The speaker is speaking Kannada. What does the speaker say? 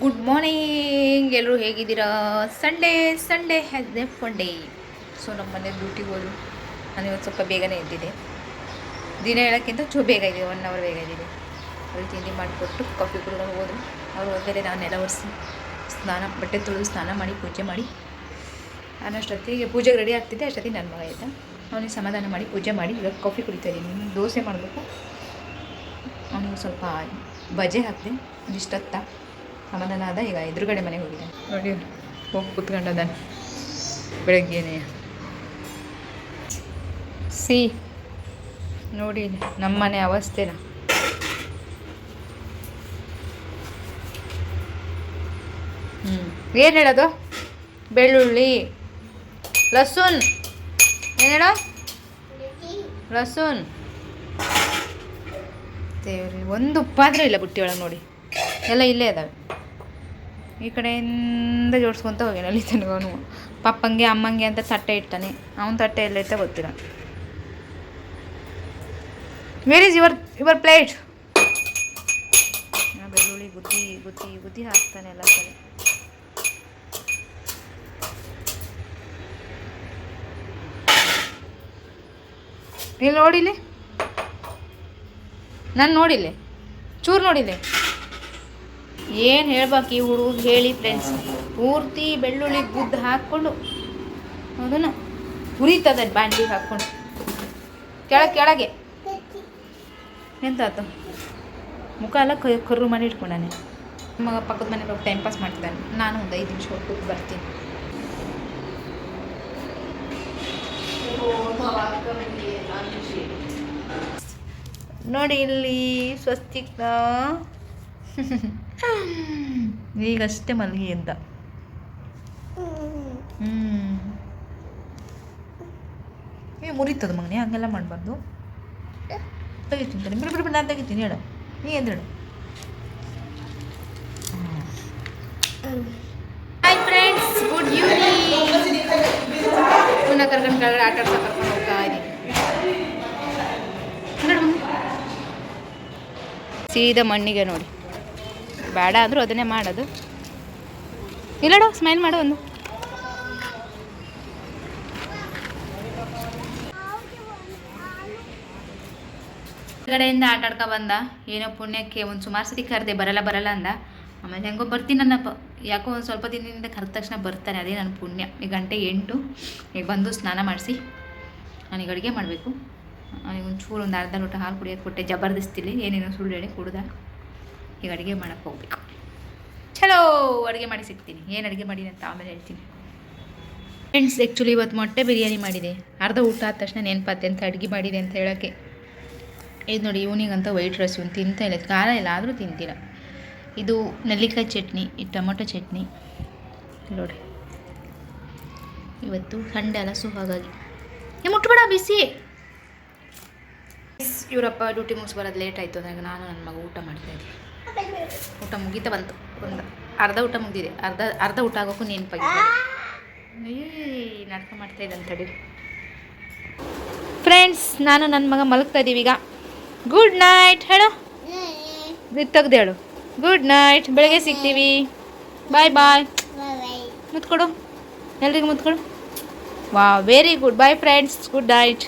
ಗುಡ್ ಮಾರ್ನಿಂಗ್ ಎಲ್ಲರೂ ಹೇಗಿದ್ದೀರಾ? Sunday Sunday has the fun day so ನಮ್ಮ ಮನೆ ಡ್ಯೂಟಿಗೆ ಹೋದ್ರು. ನಾನು ಇವತ್ತು ಸ್ವಲ್ಪ ಬೇಗನೆ ಎದ್ದಿದೆ ದಿನ ಹೇಳೋಕ್ಕಿಂತ ಚು ಬೇಗ ಇದೆ ಒನ್ ಅವರ್ ಬೇಗ ಇದ್ದಿದೆ ಅವ್ರಿಗೆ ತಿಂಡಿ ಮಾಡಿಕೊಟ್ಟು ಕಾಫಿ ಕುಡ್ಕೊಂಡು ಹೋದರು. ಅವ್ರು ಹೋದ್ಮೇಲೆ ನಾನೆಲ್ಲ ಒರೆಸಿ ಸ್ನಾನ, ಬಟ್ಟೆ ತೊಳೆದು ಸ್ನಾನ ಮಾಡಿ, ಪೂಜೆ ಮಾಡಿ. ನಾನು ಅಷ್ಟೊತ್ತಿಗೆ ಪೂಜೆಗೆ ರೆಡಿ ಆಗ್ತಿದ್ದೆ, ಅಷ್ಟೊತ್ತಿಗೆ ನನ್ನ ಮಗ ಇದ್ದ. ಅವನಿಗೆ ಸಮಾಧಾನ ಮಾಡಿ, ಪೂಜೆ ಮಾಡಿ, ಇವಾಗ ಕಾಫಿ ಕುಡಿತಾ ಇದ್ದೀನಿ. ದೋಸೆ ಮಾಡಬೇಕು. ಅವನಿಗೆ ಸ್ವಲ್ಪ ಬಜೆ ಹಾಕಿದೆ ಒಂದಿಷ್ಟೊತ್ತ ಸಮಾಧಾನ ಆದ ಈಗ ಎದುರುಗಡೆ ಮನೆಗೆ ಹೋಗಿದೆ ನೋಡಿ, ಹೋಗಿ ಕೂತ್ಕೊಂಡದ ಬೆಳಗ್ಗೆನೆ. ಸಿ, ನೋಡಿ, ನಮ್ಮ ಮನೆ ಅವಸ್ಥೆನ. ಹ್ಞೂ ಏನು ಹೇಳೋದು? ಬೆಳ್ಳುಳ್ಳಿ. ಲಸೂನ್. ಏನು ಹೇಳೋ? ಲಸೂನ್. ದೇವ್ರಿ, ಒಂದು ಉಪ್ಪಾದ್ರೂ ಇಲ್ಲ ಬುಟ್ಟಿ ಒಳಗೆ ನೋಡಿ. ಎಲ್ಲ ಇಲ್ಲೇ ಅದಾವೆ ಈ ಕಡೆಯಿಂದ ಜೋಡಿಸ್ಕೊಂತ ಹೋಗ್ಯಾನ ಅಲ್ಲಿ ತನಕ ಅವನು. ಪಪ್ಪಂಗೆ, ಅಮ್ಮಂಗೆ ಅಂತ ತಟ್ಟೆ ಇಟ್ಟಾನೆ. ಅವನ ತಟ್ಟೆ ಎಲ್ಲ ಇತ್ತ ಗೊತ್ತಿಲ್ಲ where is your your plate ಬೆಳ್ಳುಳ್ಳಿ ಗುದ್ದಿ ಗುದ್ದಿ ಗುದ್ದಿ ಹಾಕ್ತಾನೆ ಎಲ್ಲ ಕಡೆ. ಇಲ್ಲಿ ನೋಡಿಲಿ ನಾನು ನೋಡಿಲ್ಲ. ಚೂರು ನೋಡಿಲ್ಲ? ಏನು ಹೇಳ್ಬೇಕು ಈ ಹುಡುಗ ಹೇಳಿ ಫ್ರೆಂಡ್ಸ್ ಪೂರ್ತಿ ಬೆಳ್ಳುಳ್ಳಿ ಗುದ್ದು ಹಾಕ್ಕೊಂಡು ಅದನ್ನು ಹುರಿತದ ಬಾಂಡಿ ಹಾಕ್ಕೊಂಡು. ಕೆಳಗೆ ಕೆಳಗೆ. ಎಂತಾತು? ಮುಖ ಎಲ್ಲ ಕ ಕರ್ರು ಮಾಡಿ ಇಟ್ಕೊಂಡಾನೆ. ಮಗ ಪಕ್ಕದ ಮನೆಗೆ ಹೋಗಿ ಟೈಮ್ ಪಾಸ್ ಮಾಡ್ತಿದ್ದಾನೆ. ನಾನು ಒಂದು ಐದು ನಿಮಿಷ ಹೋಗಿ ಬರ್ತೀನಿ. ನೋಡಿ ಇಲ್ಲಿ ಸ್ವಸ್ತಿಕ್ನ ಈಗಷ್ಟೇ ಮಲಗಿ ಎದ್ದ ಹ್ಮ್. ಏ, ಮುರಿತದ ಮಗನೇ, ಹಂಗೆಲ್ಲ ಮಾಡಬಾರ್ದು. ತೆಗಿತೀನಿ ಬಿಡು ನಾನು ತೆಗಿತೀನಿ ಹೇಳು. ನೀ ಎಂದು ಹೇಳು. ಹಾಯ್ ಫ್ರೆಂಡ್ಸ್ ಗುಡ್ ಈವ್ನಿಂಗ್ ಪುನಃ ಕರ್ಕೊಂಡು ಕೆಳಗಡೆ ಆಟ ಆಡ್ತಾ ಕರ್ಕೊಂಡು ಹೋಗ್ತಾ ಇದ್ದೀನಿ. ಸೀದಾ ಮಣ್ಣಿಗೆ ನೋಡಿ. ಬೇಡ ಅಂದರೂ ಅದನ್ನೇ ಮಾಡೋದು. ಇಲ್ಲಡೋ ಸ್ಮೈಲ್ ಮಾಡು ಒಂದು. ಕಡೆಯಿಂದ ಆಟ ಆಡ್ಕೊ ಬಂದ. ಏನೋ ಪುಣ್ಯಕ್ಕೆ ಒಂದು ಸುಮಾರು ಸತಿ ಕರೆದೆ, ಬರಲ್ಲ ಬರಲ್ಲ ಅಂದ. ಆಮೇಲೆ ಹೆಂಗೋ ಬರ್ತೀನಿ ನನ್ನಪ್ಪ ಯಾಕೋ ಒಂದು ಸ್ವಲ್ಪ ದಿನದಿಂದ ಕರೆದ ತಕ್ಷಣ ಬರ್ತಾನೆ ಅದೇ ನನ್ನ ಪುಣ್ಯ. ಈಗ ಗಂಟೆ ಎಂಟು. ಈಗ ಬಂದು ಸ್ನಾನ ಮಾಡಿಸಿ. ನನಗೆ ಅಡುಗೆ ಮಾಡಬೇಕು. ಅವ್ನು ಒಂದು ಚೂರು ಒಂದು ಅರ್ಧ ಲೋಟ ಹಾಲು ಕುಡಿಯೋದು ಕೊಟ್ಟೆ. ಜಬರ್ದಸ್ತಿಲಿ. ಏನೇನೋ ಸುಳ್ಳು ಹೇಳಿ ಕುಡ್ದ. ಈಗ ಅಡುಗೆ ಮಾಡೋಕ್ಕೆ ಹೋಗ್ಬೇಕು. ಚಲೋ ಅಡುಗೆ ಮಾಡಿ ಸಿಗ್ತೀನಿ. ಏನು ಅಡುಗೆ ಮಾಡಿದೆ ಅಂತ ಆಮೇಲೆ ಹೇಳ್ತೀನಿ. ಫ್ರೆಂಡ್ಸ್ ಆ್ಯಕ್ಚುಲಿ ಇವತ್ತು ಮೊಟ್ಟೆ ಬಿರಿಯಾನಿ ಮಾಡಿದೆ. ಅರ್ಧ ಊಟ ಆದ ತಕ್ಷಣ ನೆನಪಾತೆ ಅಂತ ಅಡುಗೆ ಮಾಡಿದೆ ಅಂತ ಹೇಳೋಕ್ಕೆ. ಇದು ನೋಡಿ, ಇವನಿಗಂತ ವೈಟ್ ರೈಸ್ ಒಂದು ತಿಂತಾ ಇಲ್ಲ. ಖಾರ ಇಲ್ಲ, ಆದರೂ ತಿಂತೀರ. ಇದು ನೆಲ್ಲಿಕಾಯಿ ಚಟ್ನಿ ಇದು ಟೊಮೊಟೊ ಚಟ್ನಿ. ನೋಡಿ. ಇವತ್ತು ಸಂಡೆ ಅಲ್ಲ ಸೊ ಹಾಗಾಗಿ. ಏ, ಮುಟ್ಬೇಡ, ಬಿಸಿ. ಇವರಪ್ಪ ಡ್ಯೂಟಿ ಮುಗಿಸಿ ಬರೋದು ಲೇಟ್ ಆಯಿತು ಅದಾಗ ನಾನು ನನ್ನ ಮಗ ಊಟ ಮಾಡ್ತಾ ಇದ್ದೆ. ಊಟ ಮುಗೀತಾ ಬಂತು. ಒಂದು ಅರ್ಧ ಊಟ ಮುಗಿದಿದೆ. ಅರ್ಧ ಅರ್ಧ ಊಟ ಆಗೋಕ್ಕೂ ನೆನಪಾಗಿದೆ. ಏ ನಾಟಕ ಮಾಡ್ತಾ ಇದ್ದಂತ ತಡಿ. ಫ್ರೆಂಡ್ಸ್ ನಾನು ನನ್ನ ಮಗ ಮಲಗ್ತಾ ಇದ್ದೀವಿ ಈಗ. ಗುಡ್ ನೈಟ್ ಹೇಳು? ತೆಗ್ದು ಹೇಳು. ಗುಡ್ ನೈಟ್ ಬೆಳಗ್ಗೆ ಸಿಗ್ತೀವಿ. ಬಾಯ್ ಬಾಯ್ ಮುತ್ಕೊಡು. ಎಲ್ರಿಗೂ ಮುತ್ಕೊಡು. ವಾ very good boy friends good night